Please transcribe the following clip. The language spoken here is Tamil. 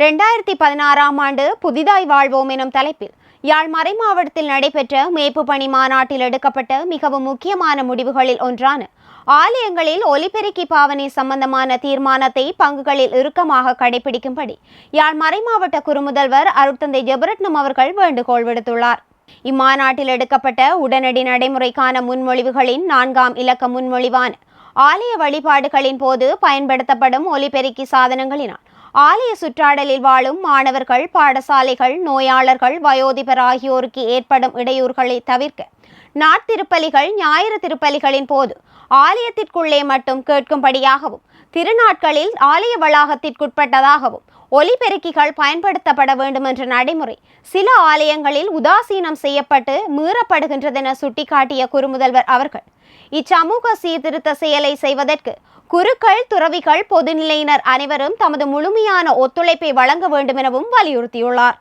ரெண்டாயிரத்தி பதினாறாம் ஆண்டு புதிதாய் வாழ்வோம் எனும் தலைப்பில் யாழ் மறை மாவட்டத்தில் நடைபெற்ற மேய்ப்பு பணி மாநாட்டில் எடுக்கப்பட்ட மிகவும் முக்கியமான முடிவுகளில் ஒன்றான ஆலயங்களில் ஒலிபெருக்கி பாவனை சம்பந்தமான தீர்மானத்தை பங்குகளில் இறுக்கமாக கடைபிடிக்கும்படி யாழ் மறை மாவட்ட குறுமுதல்வர் அருட்தந்தை ஜெபரட்னம் அவர்கள் வேண்டுகோள் விடுத்துள்ளார். இம்மாநாட்டில் எடுக்கப்பட்ட உடனடி நடைமுறைக்கான முன்மொழிவுகளின் நான்காம் இலக்க முன்மொழிவான ஆலய வழிபாடுகளின் போது பயன்படுத்தப்படும் ஒலிபெருக்கி சாதனங்களினால் ஆலய சுற்றாடலில் வாழும் மாணவர்கள் பாடசாலைகள் நோயாளர்கள் வயோதிபர் ஆகியோருக்கு ஏற்படும் இடையூறுகளை தவிர்க்க நாட்திருப்பலிகள் ஞாயிறு திருப்பலிகளின் போது ஆலயத்திற்குள்ளே மட்டும் கேட்கும்படியாகவும் திருநாட்களில் ஆலய வளாகத்திற்குட்பட்டதாகவும் ஒலிபெருக்கிகள் பயன்படுத்தப்பட வேண்டும் என்ற நடைமுறை சில ஆலயங்களில் உதாசீனம் செய்யப்பட்டு மீறப்படுகின்றதென சுட்டிக்காட்டிய குறுமுதல்வர் அவர்கள் இச்சமூக சீர்திருத்த செயலை செய்வதற்கு குருக்கள் துறவிகள் பொதுநிலையினர் அனைவரும் தமது முழுமையான ஒத்துழைப்பை வழங்க வேண்டும் எனவும் வலியுறுத்தியுள்ளார்.